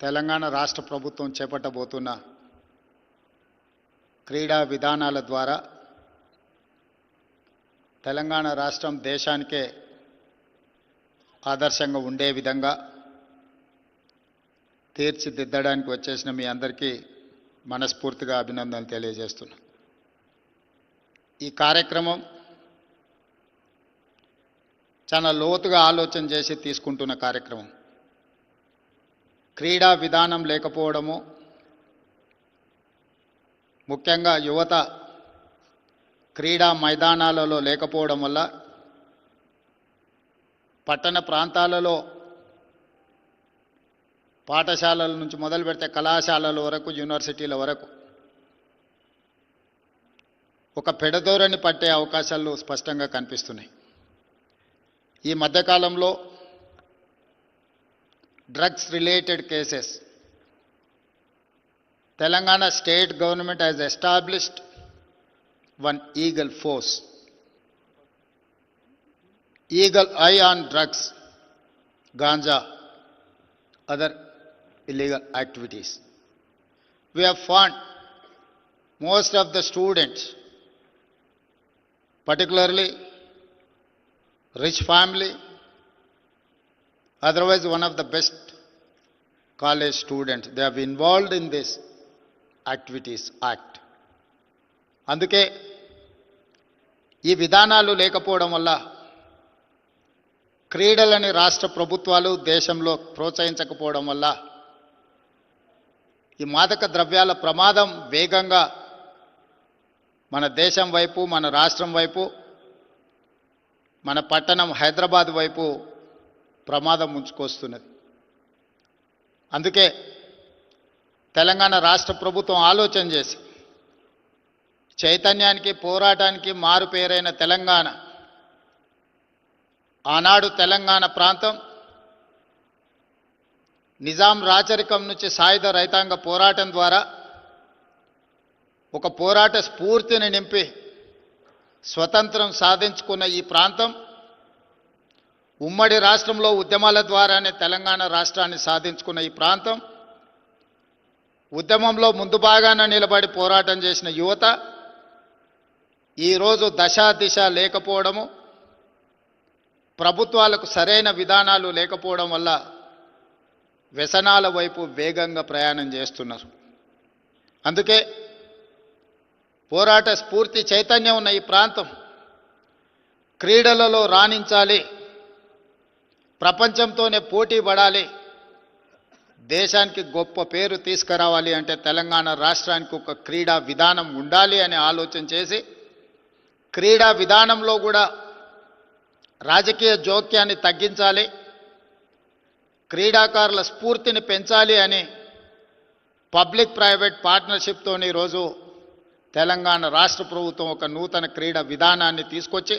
తెలంగాణ రాష్ట్ర ప్రభుత్వం చేపట్టబోతున్న క్రీడా విధానాల ద్వారా తెలంగాణ రాష్ట్రం దేశానికే ఆదర్శంగా ఉండే విధంగా తీర్చిదిద్దడానికి వచ్చేసిన మీ అందరికీ మనస్ఫూర్తిగా అభినందనలు తెలియజేస్తున్నా. ఈ కార్యక్రమం చాలా లోతుగా ఆలోచన చేసి తీసుకుంటున్న కార్యక్రమం. క్రీడా విధానం లేకపోవడము ముఖ్యంగా యువత క్రీడా మైదానాలలో లేకపోవడం వల్ల పట్టణ ప్రాంతాలలో పాఠశాలల నుంచి మొదలు పెడితే కళాశాలల వరకు యూనివర్సిటీల వరకు ఒక పెడదోరని పట్టే అవకాశాలు స్పష్టంగా కనిపిస్తున్నాయి. ఈ మధ్యకాలంలో drugs related cases. Telangana state government has established one eagle force. Eagle eye on drugs, ganja, other illegal activities. We have found most of the students, particularly rich family, otherwise one of the best college students, they have involved in this activities act అందుకే ఈ విధానాలు లేకపోవడం వల్ల క్రీడలని రాష్ట్ర ప్రభుత్వాలు దేశంలో ప్రోత్సహించకపోవడం వల్ల ఈ మాదక ద్రవ్యాల ప్రమాదం వేగంగా మన దేశం వైపు మన రాష్ట్రం వైపు మన పట్టణం హైదరాబాద్ వైపు ప్రమాదం ముంచుకొస్తున్నది. అందుకే తెలంగాణ రాష్ట్ర ప్రభుత్వం ఆలోచన చేసి చైతన్యానికి పోరాటానికి మారు పేరైన తెలంగాణ ఆనాడు తెలంగాణ ప్రాంతం నిజాం రాచరికం నుంచి సాయుధ రైతాంగ పోరాటం ద్వారా ఒక పోరాట స్ఫూర్తిని నింపి స్వతంత్రం సాధించుకున్న ఈ ప్రాంతం ఉమ్మడి రాష్ట్రంలో ఉద్యమాల ద్వారానే తెలంగాణ రాష్ట్రాన్ని సాధించుకున్న ఈ ప్రాంతం. ఉద్యమంలో ముందు భాగాన నిలబడి పోరాటం చేసిన యువత. ఈరోజు దశా దిశ లేకపోవడము. ప్రభుత్వాలకు సరైన విధానాలు లేకపోవడం వల్ల వ్యసనాల వైపు వేగంగా ప్రయాణం చేస్తున్నారు. అందుకే పోరాట స్ఫూర్తి చైతన్యం ఉన్న ఈ ప్రాంతం క్రీడలలో రాణించాలి. ప్రపంచంతోనే పోటీ పడాలి. దేశానికి గొప్ప పేరు తీసుకురావాలి అంటే తెలంగాణ రాష్ట్రానికి ఒక క్రీడా విధానం ఉండాలి అని ఆలోచన చేసి క్రీడా విధానంలో కూడా రాజకీయ జోక్యాన్ని తగ్గించాలి క్రీడాకారుల స్ఫూర్తిని పెంచాలి అని పబ్లిక్ ప్రైవేట్ పార్ట్నర్షిప్తో ఈరోజు తెలంగాణ రాష్ట్ర ప్రభుత్వం ఒక నూతన క్రీడా విధానాన్ని తీసుకొచ్చి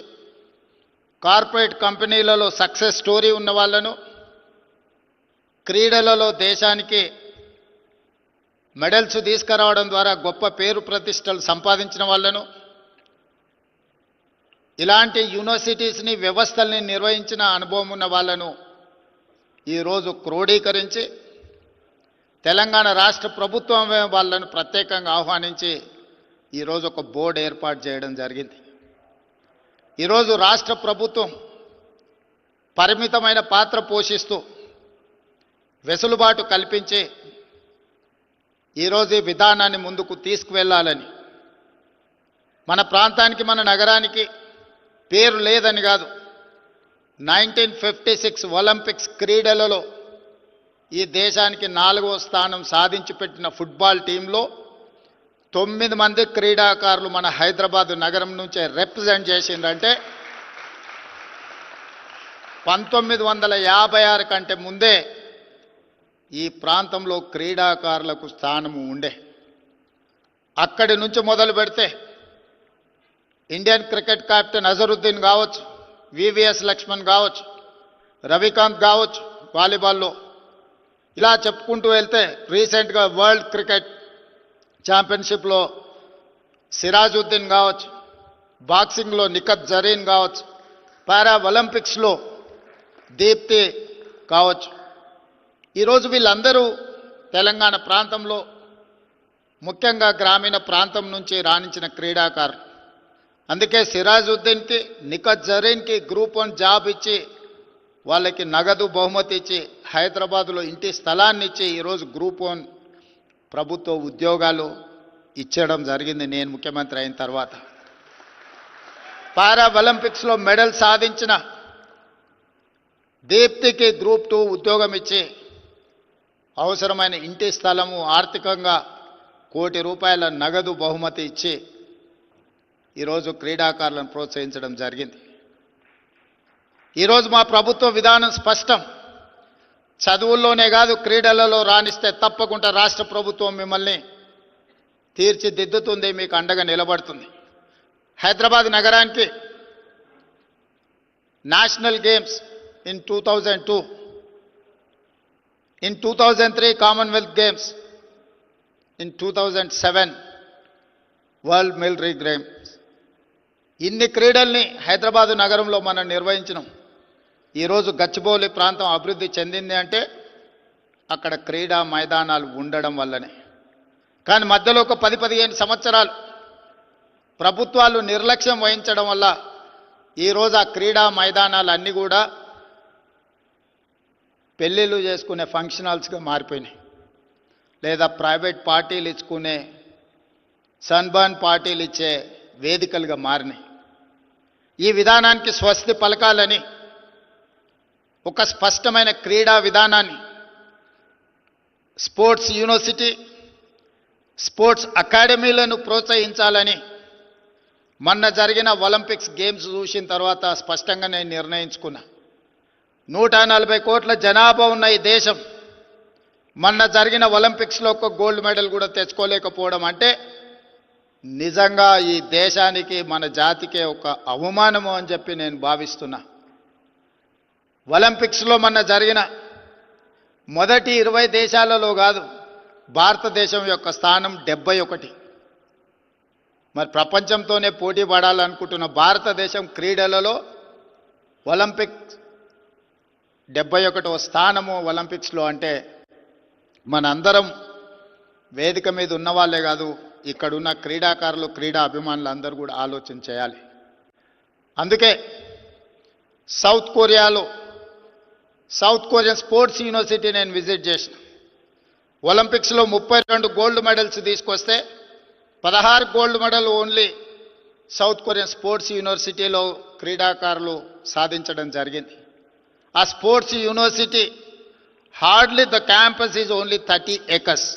కార్పొరేట్ కంపెనీలలో సక్సెస్ స్టోరీ ఉన్న వాళ్ళను క్రీడలలో దేశానికి మెడల్స్ తీసుకురావడం ద్వారా గొప్ప పేరు ప్రతిష్టలు సంపాదించిన వాళ్ళను ఇలాంటి యూనివర్సిటీస్ని వ్యవస్థల్ని నిర్వహించిన అనుభవం ఉన్న వాళ్ళను ఈరోజు క్రోడీకరించి తెలంగాణ రాష్ట్ర ప్రభుత్వం వాళ్ళను ప్రత్యేకంగా ఆహ్వానించి ఈరోజు ఒక బోర్డు ఏర్పాటు చేయడం జరిగింది. ఈరోజు రాష్ట్ర ప్రభుత్వం పరిమితమైన పాత్ర పోషిస్తూ వెసులుబాటు కల్పించే ఈరోజు ఈ విధానాన్ని ముందుకు తీసుకువెళ్ళాలని. మన ప్రాంతానికి మన నగరానికి పేరు లేదని కాదు. నైన్టీన్ ఫిఫ్టీ సిక్స్ ఒలింపిక్స్ క్రీడలలో ఈ దేశానికి నాలుగవ స్థానం సాధించి పెట్టిన ఫుట్బాల్ టీంలో తొమ్మిది మంది క్రీడాకారులు మన హైదరాబాద్ నగరం నుంచే రిప్రజెంట్ చేసిందంటే పంతొమ్మిది వందల యాభై ఆరు కంటే ముందే ఈ ప్రాంతంలో క్రీడాకారులకు స్థానము ఉండే. అక్కడి నుంచి మొదలు పెడితే ఇండియన్ క్రికెట్ క్యాప్టెన్ అజరుద్దీన్ కావచ్చు వివిఎస్ లక్ష్మణ్ కావచ్చు రవికాంత్ కావచ్చు వాలీబాల్లో. ఇలా చెప్పుకుంటూ వెళ్తే రీసెంట్గా వరల్డ్ క్రికెట్ ఛాంపియన్షిప్లో సిరాజుద్దీన్ కావచ్చు బాక్సింగ్లో నిఖత్ జరీన్ కావచ్చు పారా ఒలింపిక్స్లో దీప్తి కావచ్చు. ఈరోజు వీళ్ళందరూ తెలంగాణ ప్రాంతంలో ముఖ్యంగా గ్రామీణ ప్రాంతం నుంచి రాణించిన క్రీడాకారులు. అందుకే సిరాజుద్దీన్కి నిఖత్ జరీన్కి గ్రూప్ వన్ జాబ్ ఇచ్చి వాళ్ళకి నగదు బహుమతి ఇచ్చి హైదరాబాద్లో ఇంటి స్థలాన్ని ఇచ్చి ఈరోజు గ్రూప్ వన్ ప్రభుత్వ ఉద్యోగాలు ఇచ్చడం జరిగింది. నేను ముఖ్యమంత్రి అయిన తర్వాత. పారా ఒలింపిక్స్లో మెడల్ సాధించిన దీప్తికి గ్రూప్ టూ ఉద్యోగం ఇచ్చి అవసరమైన ఇంటి స్థలము ఆర్థికంగా కోటి రూపాయల నగదు బహుమతి ఇచ్చి ఈరోజు క్రీడాకారులను ప్రోత్సహించడం జరిగింది. ఈరోజు మా ప్రభుత్వ విధానం స్పష్టం. చదువుల్లోనే కాదు క్రీడలలో రాణిస్తే తప్పకుండా రాష్ట్ర ప్రభుత్వం మిమ్మల్ని తీర్చిదిద్దుతుంది మీకు అండగా నిలబడుతుంది. హైదరాబాద్ నగరానికి national games in two thousand two. In two thousand three commonwealth games in two thousand seven world military games. ఇన్ని క్రీడల్ని హైదరాబాదు నగరంలో మనం నిర్వహించినాం. ఈరోజు గచ్చిబౌలి ప్రాంతం అభివృద్ధి చెందింది అంటే అక్కడ క్రీడా మైదానాలు ఉండడం వల్లనే. కానీ మధ్యలో ఒక పది పదిహేను సంవత్సరాలు ప్రభుత్వాలు నిర్లక్ష్యం వహించడం వల్ల ఈరోజు ఆ క్రీడా మైదానాలు అన్నీ కూడా పెళ్ళిళ్ళు చేసుకునే ఫంక్షన్ హాల్స్గా మారిపోయినాయి. లేదా ప్రైవేట్ పార్టీలు ఇచ్చుకునే సన్బర్న్ పార్టీలు ఇచ్చే వేదికలుగా మారినాయి. ఈ విధానానికి స్వస్తి పలకాలని ఒక స్పష్టమైన క్రీడా విధానాన్ని స్పోర్ట్స్ యూనివర్సిటీ స్పోర్ట్స్ అకాడమీలను ప్రోత్సహించాలని మొన్న జరిగిన ఒలింపిక్స్ గేమ్స్ చూసిన తర్వాత స్పష్టంగా నేను నిర్ణయించుకున్నా. నూట నలభై కోట్ల జనాభా ఉన్న ఈ దేశం మొన్న జరిగిన ఒలింపిక్స్లో ఒక గోల్డ్ మెడల్ కూడా తెచ్చుకోలేకపోవడం అంటే నిజంగా ఈ దేశానికి మన జాతికే ఒక అవమానము అని చెప్పి నేను భావిస్తున్నా. ఒలింపిక్స్లో మొన్న జరిగిన మొదటి ఇరవై దేశాలలో కాదు భారతదేశం యొక్క స్థానం డెబ్బై ఒకటి. మరి ప్రపంచంతోనే పోటీ పడాలనుకుంటున్న భారతదేశం క్రీడలలో ఒలింపిక్ డెబ్బై ఒకటవ స్థానము ఒలింపిక్స్లో అంటే మనందరం వేదిక మీద ఉన్న వాళ్ళే కాదు ఇక్కడున్న క్రీడాకారులు క్రీడా అభిమానులు అందరూ కూడా ఆలోచన చేయాలి. అందుకే సౌత్ కొరియాలో సౌత్ కొరియన్ స్పోర్ట్స్ యూనివర్సిటీ నేను విజిట్ చేసిన. ఒలింపిక్స్లో ముప్పై రెండు గోల్డ్ మెడల్స్ తీసుకొస్తే పదహారు gold medal only south korean sports యూనివర్సిటీలో క్రీడాకారులు సాధించడం జరిగింది. ఆ sports university hardly the campus is only thirty acres.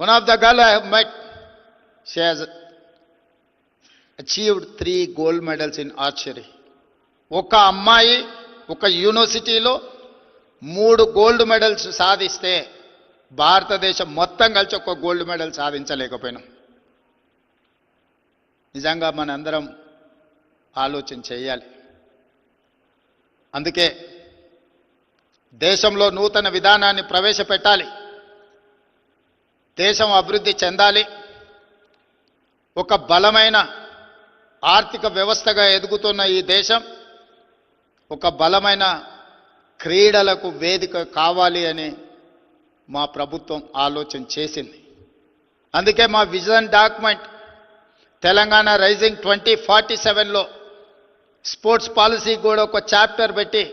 One of the girl I have met, she has achieved three gold medals in archery. ఒక అమ్మాయి ఒక యూనివర్సిటీలో మూడు గోల్డ్ మెడల్స్ సాధిస్తే భారతదేశం మొత్తం కలిసి ఒక గోల్డ్ మెడల్ సాధించలేకపోయినాం. నిజంగా మనందరం ఆలోచన చేయాలి. అందుకే దేశంలో నూతన విధానాన్ని ప్రవేశపెట్టాలి. దేశం అభివృద్ధి చెందాలి. ఒక బలమైన ఆర్థిక వ్యవస్థగా ఎదుగుతున్న ఈ దేశం ఒక బలమైన క్రీడలకు వేదిక కావాలి అని మా ప్రభుత్వం ఆలోచన చేసింది. అందుకే మా vision document Telangana rising twenty forty సెవెన్లో స్పోర్ట్స్ పాలసీ కూడా ఒక చాప్టర్ పెట్టి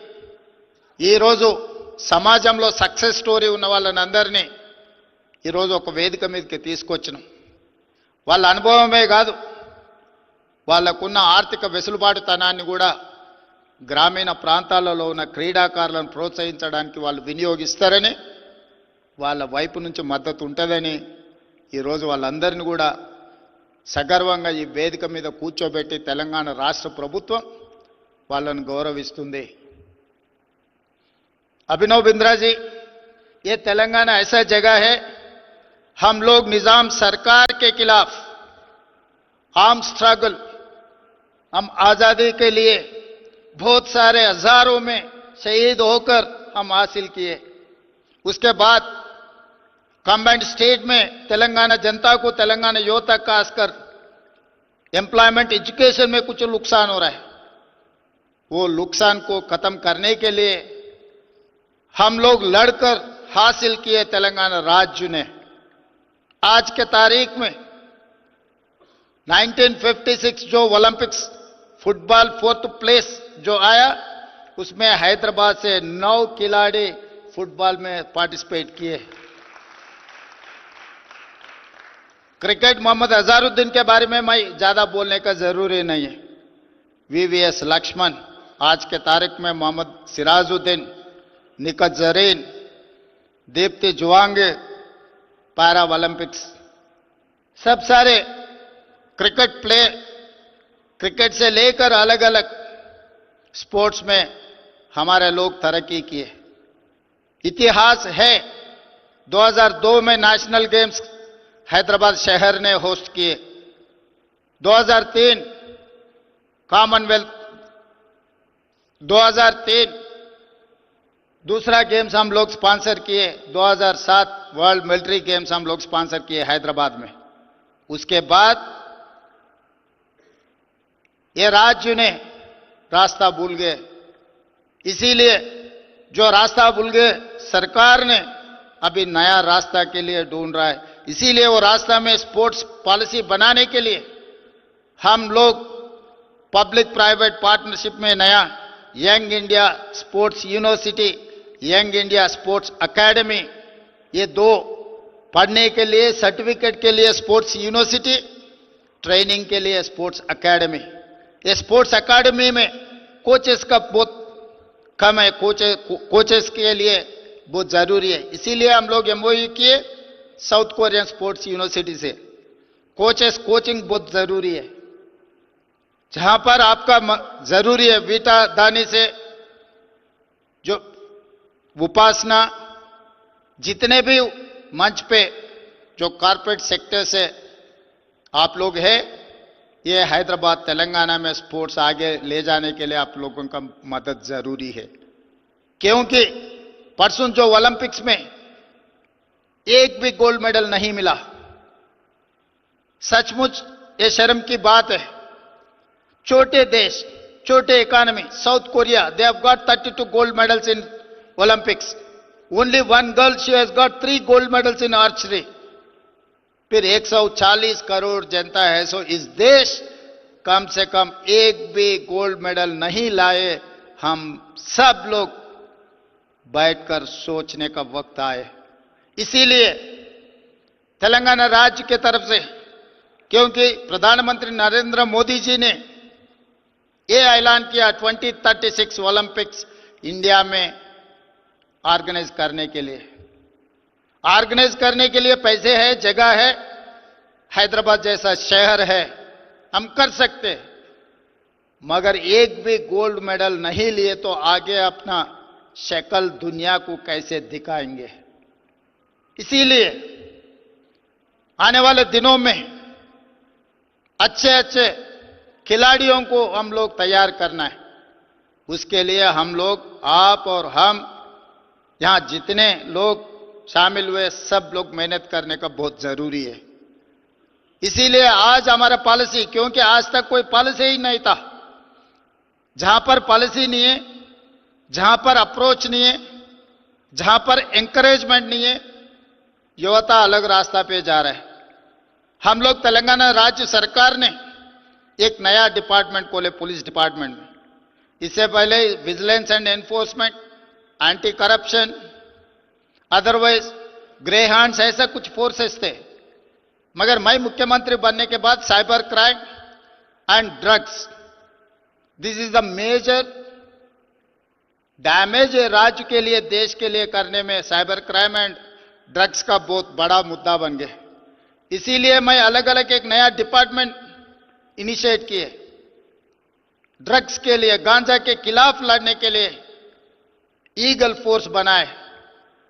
ఈరోజు సమాజంలో సక్సెస్ స్టోరీ ఉన్న వాళ్ళని అందరినీ ఈరోజు ఒక వేదిక మీదకి తీసుకొచ్చినాం. వాళ్ళ అనుభవమే కాదు వాళ్ళకున్న ఆర్థిక వెసులుబాటుతనాన్ని కూడా గ్రామీణ ప్రాంతాలలో ఉన్న క్రీడాకారులను ప్రోత్సహించడానికి వాళ్ళు వినియోగిస్తారని వాళ్ళ వైపు నుంచి మద్దతు ఉంటుందని ఈరోజు వాళ్ళందరినీ కూడా సగర్వంగా ఈ వేదిక మీద కూర్చోబెట్టి తెలంగాణ రాష్ట్ర ప్రభుత్వం వాళ్ళను గౌరవిస్తుంది अभिनव बिंद्रा जी ये तेलंगाना ऐसा जगह है हम लोग निजाम सरकार के खिलाफ आर्म स्ट्रगल हम आजादी के लिए बहुत सारे हज़ारों में शहीद होकर हम हासिल किए। उसके बाद कंबाइंड स्टेट में तेलंगाना जनता को, तेलंगाना युवता खासकर एम्प्लॉयमेंट एजुकेशन में कुछ नुकसान हो रहा है। वो नुकसान को खत्म करने के लिए हम लोग लड़कर हासिल किए तेलंगाना राज्य ने। आज के तारीख में 1956 जो ओलंपिक्स फुटबॉल फोर्थ प्लेस जो आया, उसमें हैदराबाद से नौ खिलाड़ी फुटबॉल में पार्टिसिपेट किए। क्रिकेट मोहम्मद अजहरुद्दीन के बारे में मैं ज़्यादा बोलने का ज़रूरी नहीं है। वीवीएस लक्ष्मण, आज के तारीख में मोहम्मद सिराजुद्दीन, निकत जरीन, दीप्ति जुआंगे, पैरा ओलंपिक्स। सब सारे क्रिकेट प्ले, क्रिकेट से लेकर अलग अलग स्पोर्ट्स में हमारे लोग तरक्की किए। इतिहास है 2002 में नेशनल गेम्स हैदराबाद शहर ने होस्ट किए। 2003 कॉमनवेल्थ। 2003 दूसरा गेम्स हम लोग स्पॉन्सर किए। 2007 वर्ल्ड मिलिट्री गेम्स हम लोग स्पॉन्सर किए हैदराबाद में। उसके बाद ये राज्य ने रास्ता भूल गए। इसीलिए जो रास्ता भूल गए, सरकार ने अभी नया रास्ता के लिए ढूंढ रहा है। इसीलिए वो रास्ता में स्पोर्ट्स पॉलिसी बनाने के लिए हम लोग पब्लिक प्राइवेट पार्टनरशिप में नया young India sports university young India sports academy ये दो पढ़ने के लिए सर्टिफिकेट के लिए स्पोर्ट्स यूनिवर्सिटी ट्रेनिंग के लिए स्पोर्ट्स एकेडमी स्पोर्ट्स एकेडमी में कोचेस का बहुत कम है, कोचे, कोचेस के लिए बहुत ज़रूरी है। इसीलिए हम लोग एमओयू किए साउथ कोरियन स्पोर्ट्स यूनिवर्सिटी से। कोचेस, कोचिंग बहुत ज़रूरी है। जहाँ पर आपका ज़रूरी है वीटा दानी से जो उपासना, जितने भी मंच पे जो कारपोरेट सेक्टर से आप लोग हैं ये हैदराबाद, तेलंगाना में स्पोर्ट्स आगे ले जाने के लिए आप लोगों का मदद ज़रूरी है। क्योंकि परसों जो ओलंपिक्स में एक भी गोल्ड मेडल नहीं मिला, सचमुच ये शर्म की बात है। छोटे देश, छोटे economy south Korea they have got 32 gold medals in olympics only one girl she has got three gold medals in archery फिर 140 करोड़ जनता है, सो इस देश कम से कम एक भी गोल्ड मेडल नहीं लाए, हम सब लोग बैठकर सोचने का वक्त आए। इसीलिए तेलंगाना राज्य के तरफ़ से, क्योंकि प्रधानमंत्री नरेंद्र मोदी जी ने यह ऐलान किया 2036 ओलंपिक्स इंडिया में ऑर्गेनाइज करने के लिए। ऑर्गेनाइज करने के लिए पैसे है, जगह है। हैदराबाद जैसा शहर है, हम कर सकते मगर एक भी गोल्ड मेडल नहीं लिए तो आगे अपना शक्ल दुनिया को कैसे दिखाएँगे? इसीलिए आने वाले दिनों में अच्छे अच्छे खिलाड़ियों को हम लोग तैयार करना है। उसके लिए हम लोग, आप और हम, यहाँ जितने लोग शामिल हुए सब लोग मेहनत करने का बहुत ज़रूरी है। इसीलिए आज हमारा पॉलिसी, क्योंकि आज तक कोई पॉलिसी ही नहीं था। जहाँ पर पॉलिसी नहीं है, जहाँ पर अप्रोच नहीं है, जहाँ पर एंकरेजमेंट नहीं है, युवता अलग रास्ता पे जा रहा है। हम लोग तेलंगाना राज्य सरकार ने एक नया डिपार्टमेंट खोले पुलिस डिपार्टमेंट में। इससे पहले vigilance and enforcement anti corruption otherwise grey hands ऐसा कुछ फोर्सेस थे। मगर मैं मुख्यमंत्री बनने के बाद cyber crime and drugs this is the major damage राज्य के लिए, देश के लिए करने में। साइबर क्राइम एंड ड्रग्स का बहुत बड़ा मुद्दा बन गया। इसीलिए मैं अलग अलग एक नया डिपार्टमेंट इनिशिएट किए। ड्रग्स के लिए, गांजा के खिलाफ लड़ने के लिए ईगल फोर्स बनाए।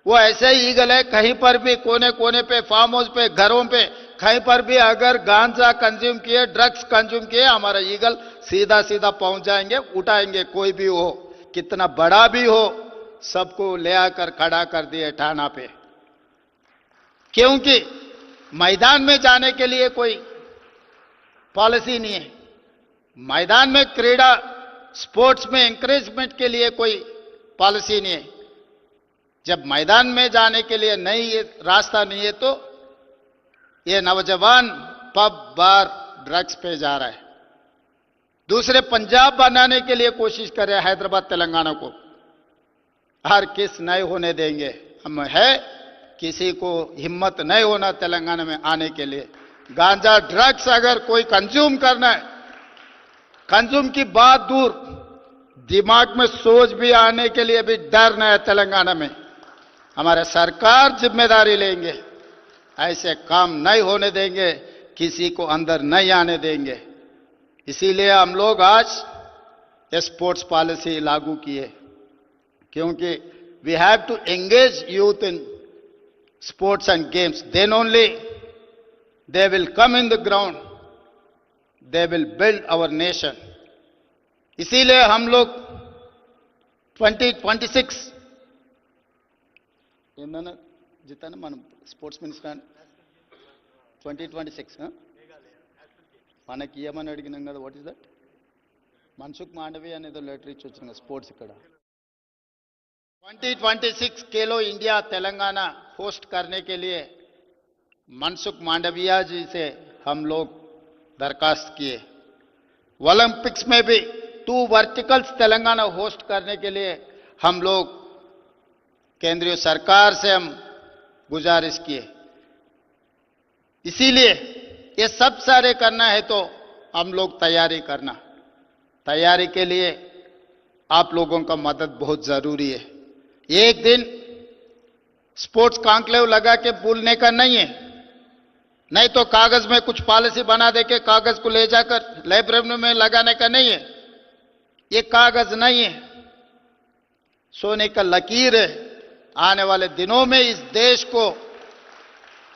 वो ऐसे ईगल है, कहीं पर भी कोने कोने पे फार्म हाउस पे, घरों पे, कहीं पर भी अगर गांजा कंज्यूम किए ड्रग्स कंज्यूम किए, हमारा ईगल सीधा सीधा पहुँच जाएँगे, उठाएँगे, कोई भी हो, कितना बड़ा भी हो, सबको ले आकर खड़ा कर दिए ठाना पे। क्योंकि मैदान में जाने के लिए कोई पॉलिसी नहीं है। मैदान में क्रीड़ा स्पोर्ट्स में एंकरेजमेंट के लिए कोई पॉलिसी नहीं है। जब मैदान में जाने के लिए नहीं रास्ता नहीं है तो ये नौजवान पब, बार, ड्रग्स पे जा रहा है। दूसरे पंजाब बनाने के लिए कोशिश कर रहे हैं हैदराबाद, तेलंगाना को। हर किस नहीं होने देंगे। हम है किसी को हिम्मत नहीं होना तेलंगाना में आने के लिए। गांजा, ड्रग्स अगर कोई कंज्यूम करना है, कंज्यूम की बात दूर, दिमाग में सोच भी आने के लिए भी डर नहीं है तेलंगाना में। हमारे सरकार ज़िम्मेदारी लेंगे। ऐसे काम नहीं होने देंगे, किसी को अंदर नहीं आने देंगे। इसीलिए हम लोग आज स्पोर्ट्स पॉलिसी लागू किए। क्योंकि we have to engage youth in sports and games. Then only they will come in the ground. They will build our nation. इसीलिए हम लोग 2026 ఏందన్నా జితాన మనం sports minister twenty twenty six మనకి ఏమని అడిగినాం కదా what is that Mansukh Mandaviya అనేది లెటర్ ఇచ్చి వచ్చిన స్పోర్ట్స్ ఇక్కడ 2026 खेलो इंडिया तेलंगाना होस्ट करने के लिए मनसुख मांडविया जी से हम लोग दरखास्त किए ओलंपिक्स में भी टू वर्टिकल्स तेलंगाना होस्ट करने के लिए हम लोग केंद्रीय सरकार से हम गुजारिश किए। इसीलिए ये सब सारे करना है तो हम लोग तैयारी करना। तैयारी के लिए आप लोगों का मदद बहुत ज़रूरी है। एक दिन स्पोर्ट्स कॉन्क्लेव लगा के भूलने का नहीं है। नहीं तो कागज़ में कुछ पॉलिसी बना दे के कागज़ को ले जाकर लाइब्रेरी में लगाने का नहीं है। ये कागज़ नहीं है। सोने का लकीर है। आने वाले दिनों में इस देश को,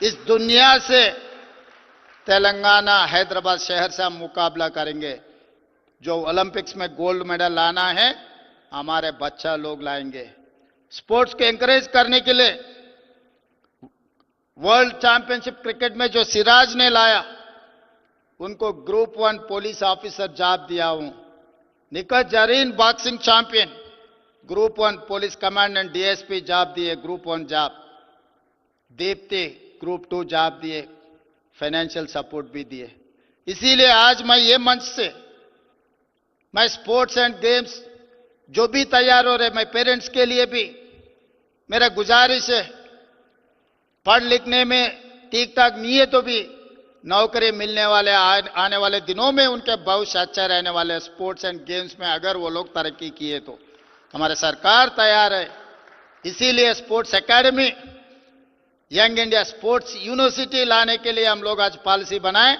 इस दुनिया से तेलंगाना, हैदराबाद शहर से हम मुकाबला करेंगे। जो ओलंपिक्स में गोल्ड मेडल लाना है, हमारे बच्चा लोग लाएँगे। स्पोर्ट्स को एंकरेज करने के लिए वर्ल्ड चैंपियनशिप क्रिकेट में जो सिराज ने लाया, उनको ग्रुप वन पुलिस ऑफिसर जाप दिया हूँ। Nikhat Zareen boxing champion group one police commandant DSP job दिए group one job Deepthi group two job दिए फाइनेंशियल सपोर्ट भी दिए इसीलिए आज मैं ये मंच से मैं स्पोर्ट्स एंड गेम्स जो भी तैयार हो रहे मैं पेरेंट्स के लिए भी मेरा गुजारिश है पढ़ लिखने में ठीक ठाक नहीं है तो भी नौकरी मिलने वाले आने वाले दिनों में उनके भविष्य अच्छा रहने वाले स्पोर्ट्स एंड गेम्स में अगर वो लोग तरक्की किए तो हमारे सरकार तैयार है। इसीलिए sports academy, young India sports university लाने के लिए हम लोग आज पॉलिसी बनाए।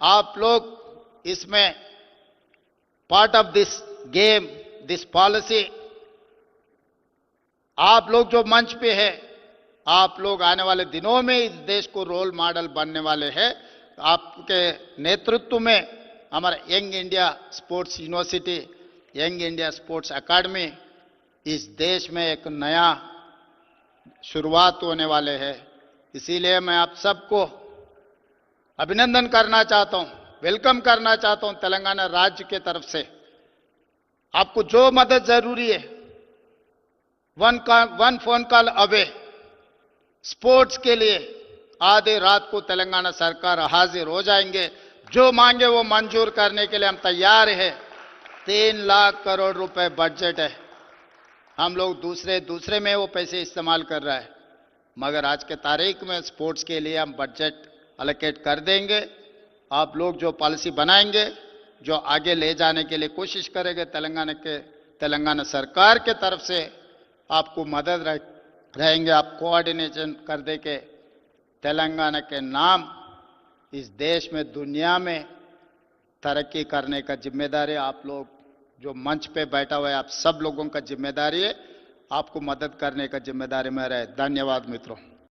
आप लोग इसमें part of this game this policy आप लोग जो मंच पे है, आप लोग आने वाले दिनों में इस देश को रोल मॉडल बनने वाले हैं। आपके नेतृत्व में हमारा young India sports university, young India sports academy इस देश में एक नया शुरुआत होने वाले है। इसीलिए मैं आप सबको अभिनंदन करना चाहता हूँ, वेलकम करना चाहता हूँ तेलंगाना राज्य के तरफ़ से। आपको जो मदद ज़रूरी है वन का one phone call away sports के लिए आधे रात को तेलंगाना सरकार हाजिर हो जाएँगे। जो मांगे वो मंजूर करने के लिए हम तैयार हैं। तीन लाख करोड़ रुपए बजट है। हम लोग दूसरे दूसरे में वो पैसे इस्तेमाल कर रहा है। मगर आज के तारीख में स्पोर्ट्स के लिए हम बजट अलोकेट कर देंगे। आप लोग जो पॉलिसी बनाएँगे जो आगे ले जाने के लिए कोशिश करेंगे तेलंगाना के तेलंगाना सरकार के तरफ़ से आपको मदद रह, रहेंगे। आप कोऑर्डिनेशन कर दे के तेलंगाना के नाम इस देश में दुनिया में तरक्की करने का ज़िम्मेदारी आप लोग जो मंच पे बैठा हुआ है, आप सब लोगों का ज़िम्मेदारी है, आपको मदद करने का ज़िम्मेदारी मेरा है। धन्यवाद मित्रों।